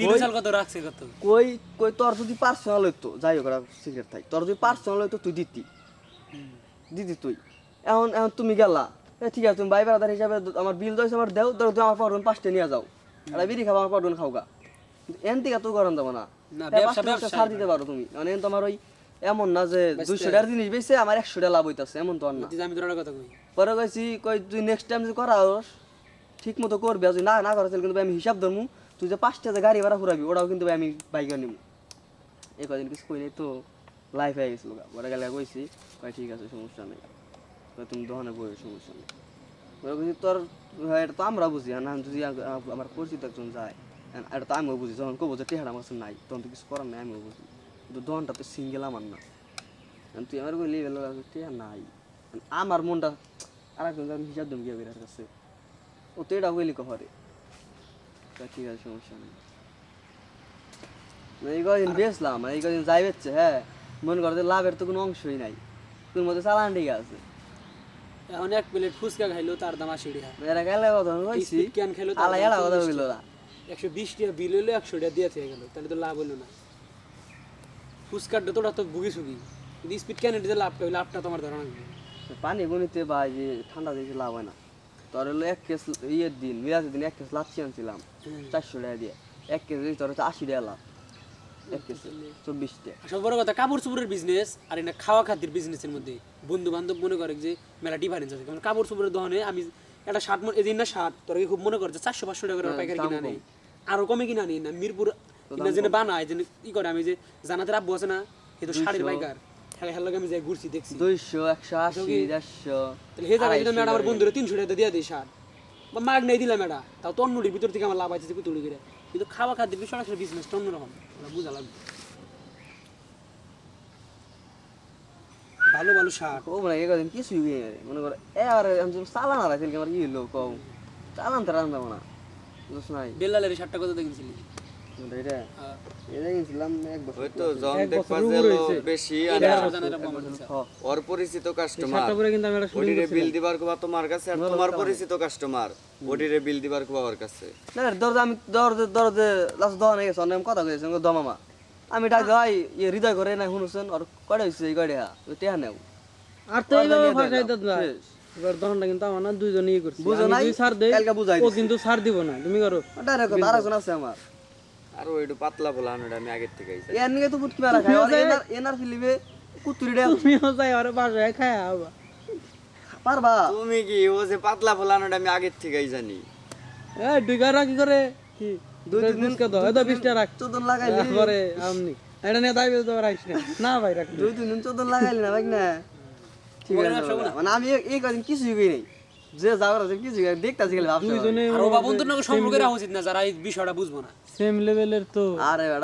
বিলুসাল কত রাখছে কত? কই কই তোর যদি পার্সোনাল হইতো যাই হোক সিগারেট থাই তোর যদি পার্সোনাল হইতো তুই দিতি। দিতি তুই। এখন এখন তুমি গেলা। ঠিক আছে তুমি ভাই বেড়াদার হিসাবে আমার বিল দইছে আমার দেও ধরো তুমি আমার পাঁচটা নিয়ে যাও। আর বিড়ি খাব আমার খাওগা। এন থেকে তো গরম দেবো না। ছাড় দিতে পারো তুমি। মানে এন তোমার ওই এমন না যে দুইশো টাকার জিনিস বেচে আমার একশো টাকা লাভ হইতাছে এমন তো না। আমি তোর কথা কই। পরে কইছি কই তুই নেক্সট টাইম যদি করাস ঠিক মতো করবি যদি না না তাহলে কিন্তু আমি হিসাব ধরমু। তুই যে পাঁচটা যে গাড়ি ভাড়া ঘুরাবি ওটাও কিন্তু আমি বাইকে নিবো এই কদিন কিছু কই নাই তো লাইফ হয়ে গেছিল পরে গেলে কইছি ভাই ঠিক আছে সমস্যা নেই। তুমি দোকানে বই সমস্যা নেই। পরে তোর হ্যাঁ, এটা তো আমরা বুঝি না যদি আমার পরিচিত একজন যায় এটা তো আমিও বুঝি। যখন কবো যে টেহারা আমার নাই তখন তো কিছু করার নাই আমিও বুঝি। কিন্তু দোকানটা তো সিঙ্গেল আমার না। তুই আমার কইলি গেল টেহা নাই। আমার মনটা আর একজন হিসাব দম গিয়ে বেরার কাছে ও তো এটা কইলি কহরে ঠিক আছে সমস্যা নেই। মানে এই কদিন বেচলাম মানে এই কদিন যাই বেচছে হ্যাঁ মনে করতে লাভের তো কোনো অংশই নাই তোর মধ্যে চালান ঠিক আছে। এখন এক প্লেট ফুচকা খাইলো তার দাম আশি টাকা। এরা গেলে কথা কইছি ক্যান খেলো আলা এলা কথা 40 বলল টাকা। একশো বিশ টাকা বিল হইল একশো টাকা দিয়ে থেকে গেল তাহলে তো লাভ হলো না। ফুচকাটা তোরা তো ভুগি সুগি স্পিড ক্যান এটা লাভটা লাভটা তোমার ধারণা কি? পানি গনিতে ভাই যে ঠান্ডা দিয়েছে লাভ হয় না। তোর হলো এক কেস ইয়ের দিন মিরাজের দিন এক কেস লাচ্ছি আনছিলাম চারশো টাকা দিয়ে। এক কেজি তোর হচ্ছে আশি টাকা লাভ এক কেজি চব্বিশ টাকা আর সব বড় কথা কাপড় চোপড়ের বিজনেস আর এটা খাওয়া খাদ্যের বিজনেসের মধ্যে বন্ধু বান্ধব মনে করে যে মেলা ডিফারেন্স আছে। কারণ কাপড় চোপড়ের দোকানে আমি একটা শার্ট এদিন না শার্ট তোর খুব মনে করে চারশো পাঁচশো টাকা করে পাইকারি দাম কিনা নেই আরও কমে কিনা নেই না মিরপুর বানায় যে ই করে আমি যে জানাতে আব্বু আছে না এ তো শাড়ির পাইকার। খেলা খেলার আমি যাই ঘুরছি দেখছি। দুইশো একশো আশি দেড়শো তাহলে হে জায়গায় যদি ম্যাডাম আমার বন্ধুরা তিনশো টাকা দিয়ে দিই শার্ট বা মাগ নেই দিলাম ম্যাডাম তাও তো ভিতর থেকে আমার লাভ আছে কুতুড়ি করে কিন্তু খাওয়া খাদ্যের বিষয় আসলে বিজনেসটা অন্যরকম। ওটা লাগবে। ভালো ভালো শার্ট ও মানে এগো দিন কিছুই মনে করে এ আর আমি চালান আর আমার চালান তো না। বুঝছ নাই? বেল্লালের শার্টটা কত দেখেছিলি ওর পরিচিত কাস্টমার আমি বিল দিবার কোবা তোমার কাছে আর তোমার পরিচিত কাস্টমার ওডিরে বিল দিবার কোবা ওর কাছে। না না, দরজা আমি দরজে দরজে লাস্ট দোকান গেছে অনেক কথা কইছে আমি আমি ডাক ভাই ইয়ে হৃদয় করে না শুনুছেন আর কয়টা হইছে এই কয়টা? টেহা নেও। আর তো এইভাবে ফাঁসাই দিলাম। না এবার দোকানটা কিন্তু আমার না দুইজন ইয়ে করছে। বুঝো আমি নাই? দুই ছাড় দেই কালকে বুঝাই ও কিন্তু ছাড় দিব না তুমি করো। ডাইরেক্ট আছে আমার। আর ওইটু পাতলা বলা আমি আগের থেকে আইছি। এর নিয়ে তো ফুটকি মারা খায় আর এনার এনার ফিলিবে কুতুরি ডে তুমিও যাই আরে বাসায় খায় আবা। পারবা? তুমি কি ও যে পাতলা ফলানোটা আমি আগের থেকেই জানি। এই ডুইগারা কি করে? কি? দুই তিন দিন দাও এটা বিশটা রাখ চোদন লাগাইলি। তারপরে আমনি। এটা নিয়ে দাবি তো রাখিস না। না ভাই রাখ দুই তিন দিন চোদন লাগাইলি না ভাই না। ঠিক আছে মানে আমি এই- এই কদিন কিছুই কই নাই। যে যাওয়ার আছে কিছু। দেখতাছি খালি ভাবছি আর ও বা বন্ধুর নাকি সম্পর্কে রাখা উচিত না যারা এই বিষয়টা বুঝব না। সেম লেভেলের তো। আরে